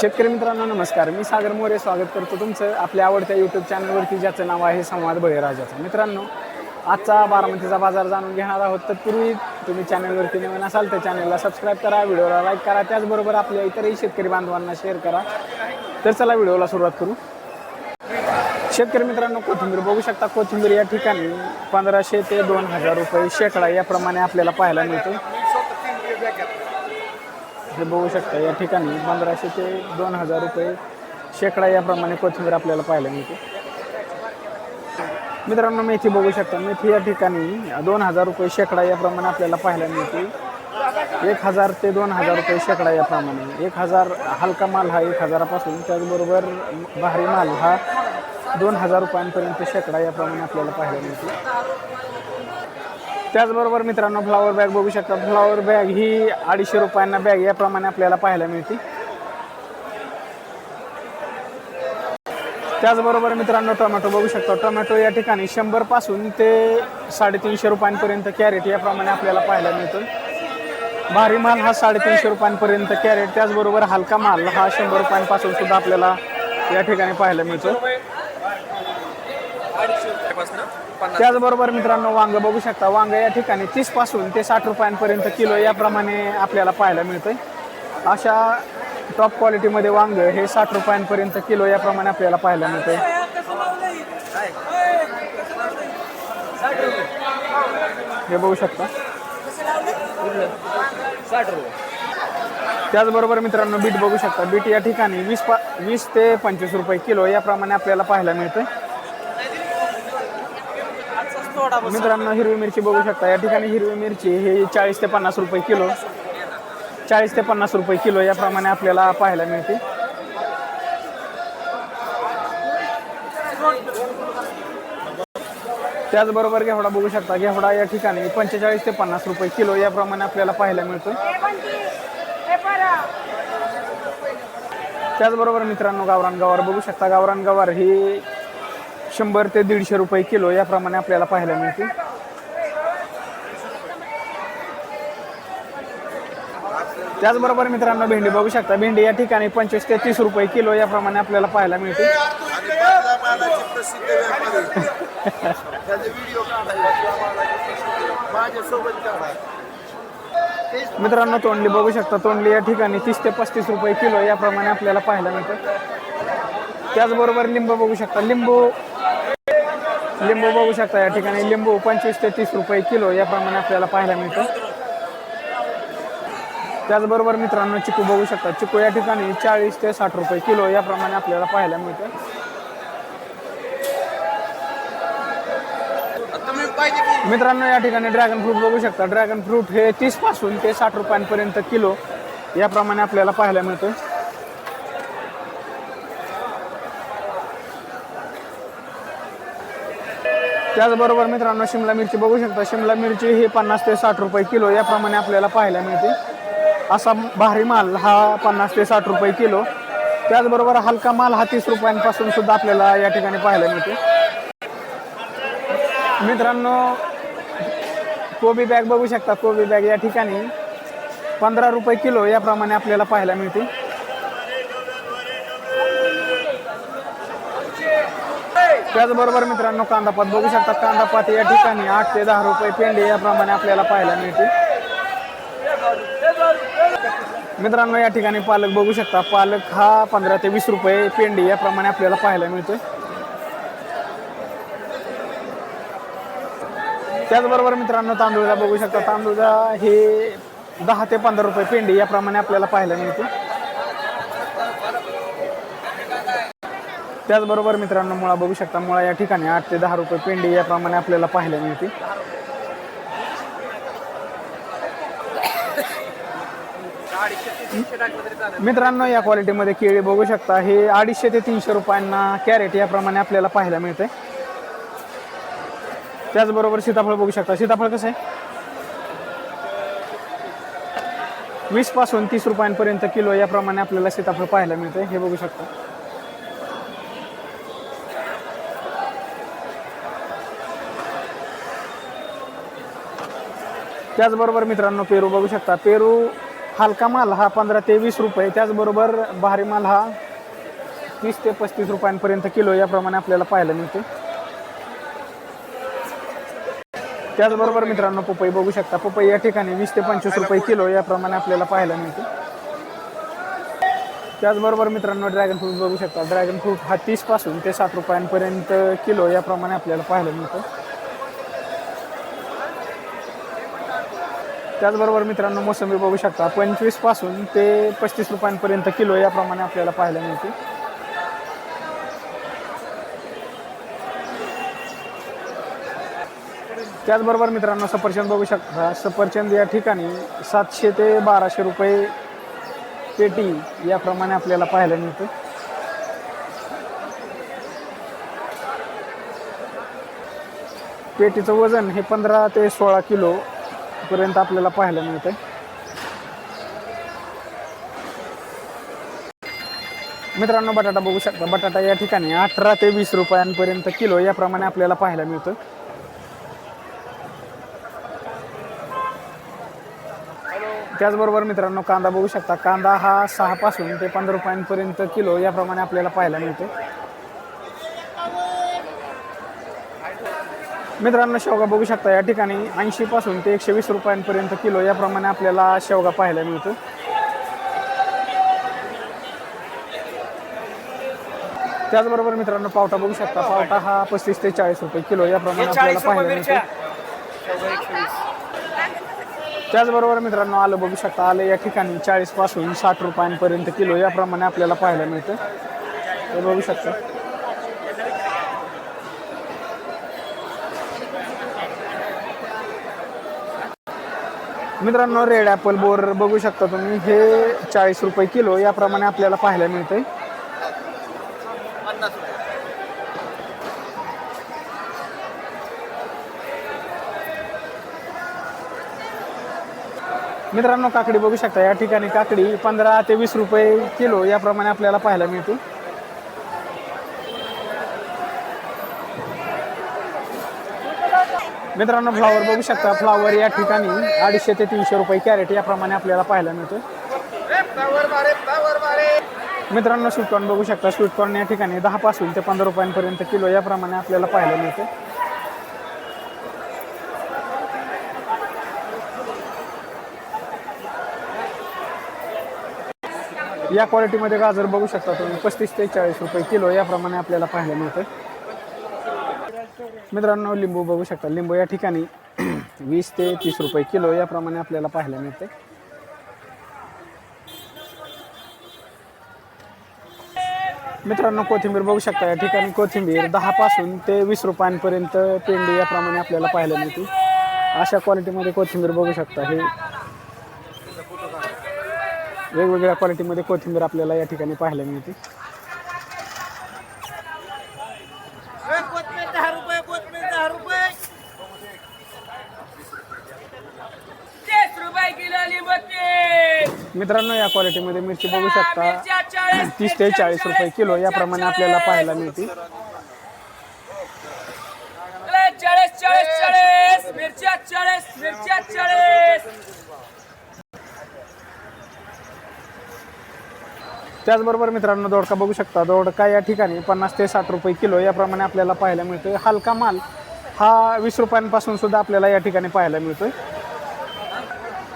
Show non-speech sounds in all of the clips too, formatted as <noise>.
शेतकरी मित्रांनो नमस्कार. मी सागर मोरे स्वागत करतो तुमचं आपल्या आवडत्या यूट्यूब चॅनलवरती ज्याचं नाव आहे संवाद बळीराजाचं. मित्रांनो आजचा बारामतीचा बाजार जाणून घेणार आहोत. तत्पूर्वी तुम्ही चॅनलवरती नवीन असाल तर चॅनलला सबस्क्राईब करा व्हिडिओला लाईक करा त्याचबरोबर आपल्या इतरही शेतकरी बांधवांना शेअर करा. तर चला व्हिडिओला सुरुवात करू. शेतकरी मित्रांनो कोथिंबीर बघू शकता. कोथिंबीर या ठिकाणी पंधराशे ते दोन हजार रुपये शेकडा याप्रमाणे आपल्याला पाहायला मिळतो. हे बघू शकता या ठिकाणी पंधराशे ते दोन हजार रुपये शेकडा याप्रमाणे कोथिंबीर आपल्याला पाहायला मिळते. मित्रांनो मेथी बघू शकता. मेथी या ठिकाणी दोन हजार रुपये शेकडा याप्रमाणे आपल्याला पाहायला मिळते. एक हजार ते दोन हजार रुपये शेकडा याप्रमाणे. एक हजार हलका माल हा एक हजारापासून त्याचबरोबर भारी माल हा दोन हजार रुपयांपर्यंत शेकडा याप्रमाणे आपल्याला पाहायला मिळते. त्याचबरोबर मित्रांनो फ्लावर बॅग बघू शकता. फ्लावर बॅग ही अडीचशे रुपयांना बॅग याप्रमाणे आपल्याला पाहायला मिळते. त्याचबरोबर मित्रांनो टोमॅटो बघू शकता. टोमॅटो या ठिकाणी शंभरपासून ते साडेतीनशे रुपयांपर्यंत कॅरेट याप्रमाणे आपल्याला पाहायला मिळतो भारी माल हा साडेतीनशे रुपयांपर्यंत कॅरेट त्याचबरोबर हलका माल हा शंभर रुपयांपासून सुद्धा आपल्याला या ठिकाणी पाहायला मिळतो त्याचबरोबर मित्रांनो वांग बघू शकता वांग या ठिकाणी तीसपासून ते साठ रुपयांपर्यंत किलो याप्रमाणे आपल्याला पाहायला मिळतंय. अशा टॉप क्वालिटीमध्ये वांग हे साठ रुपयांपर्यंत किलो याप्रमाणे आपल्याला पाहायला मिळतंय. हे बघू शकता. त्याचबरोबर मित्रांनो बीट बघू शकता. बीट या ठिकाणी वीस पा वीस ते पंचवीस रुपये किलो याप्रमाणे आपल्याला पाहायला मिळतंय. मित्रांनो हिरवी मिरची बघू शकता. या ठिकाणी हिरवी मिरची ही चाळीस ते पन्नास रुपये किलो. चाळीस ते पन्नास रुपये किलो याप्रमाणे आपल्याला पाहायला मिळते त्याचबरोबर घेवडा बघू शकता. घेवडा या ठिकाणी पंचेचाळीस ते पन्नास रुपये किलो याप्रमाणे आपल्याला पाहायला मिळतो. त्याचबरोबर मित्रांनो गावरान गवार बघू शकता. गावरान गवार ही शंभर ते दीडशे रुपये किलो याप्रमाणे आपल्याला पाहायला मिळते त्याचबरोबर मित्रांनो भेंडी बघू शकता. भेंडी या ठिकाणी पंचवीस ते तीस रुपये किलो याप्रमाणे आपल्याला पाहायला मिळते मित्रांनो तोंडली बघू शकता. तोंडली या ठिकाणी तीस ते पस्तीस रुपये किलो याप्रमाणे आपल्याला पाहायला मिळतं. त्याचबरोबर लिंबू बघू शकता. लिंबू लिंबू बघू शकता या ठिकाणी. लिंबू पंचवीस ते तीस रुपये किलो याप्रमाणे आपल्याला पाहायला मिळतं. त्याचबरोबर मित्रांनो चिकू बघू शकता. चिकू या ठिकाणी चाळीस ते साठ रुपये किलो याप्रमाणे आपल्याला पाहायला मिळतं. मित्रांनो या ठिकाणी ड्रॅगन फ्रूट बघू शकता. ड्रॅगन फ्रूट हे तीसपासून ते साठ रुपयांपर्यंत किलो याप्रमाणे आपल्याला पाहायला मिळतं. त्याचबरोबर मित्रांनो शिमला मिरची बघू शकता. शिमला मिरची ही पन्नास ते साठ रुपये किलो याप्रमाणे आपल्याला पाहायला मिळते. असा भारी माल हा पन्नास ते साठ रुपये किलो. त्याचबरोबर हलका माल हा तीस रुपयांपासून सुद्धा आपल्याला या ठिकाणी पाहायला मिळते. मित्रांनो कोबी बॅग बघू शकता. कोबी बॅग या ठिकाणी पंधरा रुपये किलो याप्रमाणे आपल्याला पाहायला मिळते. त्याचबरोबर मित्रांनो कांदापात बघू शकता कांदापात या ठिकाणी आठ ते दहा रुपये पेंडे याप्रमाणे आपल्याला पाहायला मिळते. मित्रांनो या ठिकाणी पालक बघू शकता पालक हा पंधरा ते वीस रुपये पेंडी याप्रमाणे आपल्याला पाहायला मिळतोय त्याचबरोबर मित्रांनो तांदूळला बघू शकता तांदूळा हे दहा ते पंधरा रुपये पेंडी याप्रमाणे आपल्याला पाहायला मिळतील त्याचबरोबर मित्रांनो मुळा बघू शकता मुळा या ठिकाणी आठ ते दहा रुपये पेंडी याप्रमाणे आपल्याला पाहायला मिळते. मित्रांनो या क्वालिटीमध्ये केळी बघू शकता. हे अडीचशे ते तीनशे रुपयांना कॅरेट याप्रमाणे आपल्याला पाहायला मिळते. त्याचबरोबर सीताफळ बघू शकता. सीताफळ कसं आहे? वीसपासून तीस रुपयांपर्यंत किलो याप्रमाणे आपल्याला सीताफळ पाहायला मिळते. हे बघू शकता. त्याचबरोबर मित्रांनो पेरू बघू शकता. पेरू हलका माल हा पंधरा ते वीस रुपये. त्याचबरोबर भारी माल हा तीस ते पस्तीस रुपयांपर्यंत किलो याप्रमाणे आपल्याला पाहायला मिळते. त्याचबरोबर मित्रांनो पपई बघू शकता. पपई या ठिकाणी वीस ते पंचवीस रुपये किलो याप्रमाणे आपल्याला पाहायला मिळते. त्याचबरोबर मित्रांनो ड्रॅगन फ्रूट बघू शकता. ड्रॅगन फ्रूट हा तीसपासून ते सात रुपयांपर्यंत किलो याप्रमाणे आपल्याला पाहायला मिळतं. त्याचबरोबर मित्रांनो मोसंबी बघू शकता. पंचवीसपासून ते पस्तीस रुपयांपर्यंत किलो याप्रमाणे आपल्याला पाहायला मिळते. त्याचबरोबर मित्रांनो सफरचंद बघू शकता. सफरचंद या ठिकाणी सातशे ते बाराशे रुपये पेटी याप्रमाणे आपल्याला पाहायला मिळते. पेटीचं वजन हे पंधरा ते सोळा किलो पर्यंत आपल्याला पाहायला मिळते मित्रांनो बटाटा बघू शकता. बटाटा या ठिकाणी अठरा ते वीस रुपयांपर्यंत किलो याप्रमाणे आपल्याला पाहायला मिळतं त्याचबरोबर मित्रांनो कांदा बघू शकता. कांदा हा सहा पासून ते पंधरा रुपयांपर्यंत किलो याप्रमाणे आपल्याला पाहायला मिळतो मित्रांनो शेवगा बघू शकता या ठिकाणी ऐंशी पासून ते एकशे वीस रुपयांपर्यंत किलो याप्रमाणे आपल्याला शेवगा पाहायला मिळतो त्याचबरोबर मित्रांनो पावटा बघू शकता पावटा हा पस्तीस ते चाळीस रुपये किलो याप्रमाणे आपल्याला पाहायला मिळतो त्याचबरोबर मित्रांनो आलं बघू शकता आलं या ठिकाणी चाळीसपासून साठ रुपयांपर्यंत किलो याप्रमाणे आपल्याला पाहायला मिळतं हे बघू शकता. मित्रांनो रेड ॲपल बोर बघू शकता तुम्ही. हे चाळीस रुपये किलो याप्रमाणे आपल्याला पाहायला मिळते मित्रांनो काकडी बघू शकता. या ठिकाणी काकडी पंधरा ते वीस रुपये किलो याप्रमाणे आपल्याला पाहायला मिळते. मित्रांनो फ्लावर बघू शकता. फ्लावर या ठिकाणी अडीचशे ते तीनशे रुपये कॅरेट याप्रमाणे आपल्याला पाहायला मिळतो मित्रांनो स्वीटकॉर्न बघू शकता. स्वीटकॉर्न या ठिकाणी दहा पासून ते पंधरा रुपयांपर्यंत किलो याप्रमाणे आपल्याला पाहायला मिळते या क्वालिटीमध्ये गाजर बघू शकता तुम्ही. पस्तीस ते चाळीस रुपये किलो याप्रमाणे आपल्याला पाहायला मिळतं मित्रांनो लिंबू बघू शकता. लिंबू या ठिकाणी <clears throat> वीस ते तीस रुपये किलो याप्रमाणे आपल्याला पाहायला मिळते. मित्रांनो कोथिंबीर बघू शकता. या ठिकाणी कोथिंबीर दहा पासून ते वीस रुपयांपर्यंत पेंडी याप्रमाणे आपल्याला पाहायला मिळते. अशा क्वालिटीमध्ये कोथिंबीर बघू शकता. हे वेगवेगळ्या क्वालिटीमध्ये कोथिंबीर आपल्याला या ठिकाणी पाहायला मिळते कोथमीर दहा रुपये कोथमीर दहा रुपये तीस रुपये किलो लिंबू तीस मित्रांनो या क्वालिटीमध्ये मिरची बघू शकता. तीस ते चाळीस रुपये किलो याप्रमाणे आपल्याला पाहायला मिळते त्याचबरोबर मित्रांनो दोडका बघू शकता. दोडका या ठिकाणी पन्नास ते साठ रुपये किलो याप्रमाणे आपल्याला पाहायला मिळतोय. हलका माल हा वीस रुपयांपासून सुद्धा आपल्याला या ठिकाणी पाहायला मिळतोय.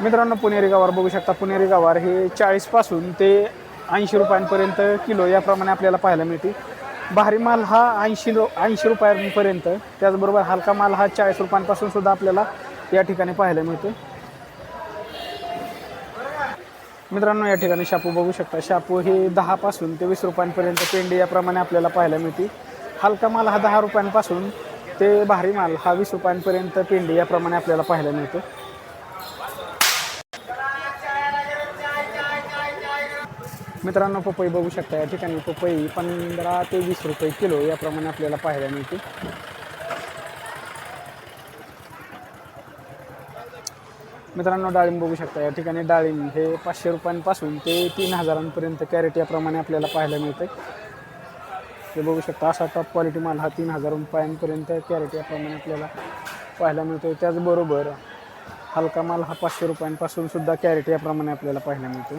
मित्रांनो पुणेरी गवार बघू शकता पुणेरी गवार हे चाळीसपासून ते ऐंशी रुपयांपर्यंत किलो याप्रमाणे आपल्याला पाहायला मिळते. भारी माल हा ऐंशी रु ऐंशी रुपयांपर्यंत त्याचबरोबर हलका माल हा चाळीस रुपयांपासून सुद्धा आपल्याला या ठिकाणी पाहायला मिळतो. मित्रांनो या ठिकाणी शापू बघू शकता. शापू हे दहापासून ते वीस रुपयांपर्यंत पेंडी याप्रमाणे आपल्याला पाहायला मिळते. हलका माल हा दहा रुपयांपासून ते भारी माल हा वीस रुपयांपर्यंत पेंडी याप्रमाणे आपल्याला पाहायला मिळतो. मित्रांनो पपई बघू शकता या ठिकाणी पपई पंधरा ते वीस रुपये किलो याप्रमाणे आपल्याला पाहायला मिळते. मित्रांनो डाळिंब बघू शकता या ठिकाणी डाळिंब हे पाचशे रुपयांपासून ते तीन हजारांपर्यंत कॅरेट याप्रमाणे आपल्याला पाहायला मिळते हे बघू शकता असा टॉप क्वालिटी माल हा तीन हजार रुपयांपर्यंत कॅरेट याप्रमाणे आपल्याला पाहायला मिळतो त्याचबरोबर हलका माल हा पाचशे रुपयांपासून सुद्धा कॅरेट याप्रमाणे आपल्याला पाहायला मिळतो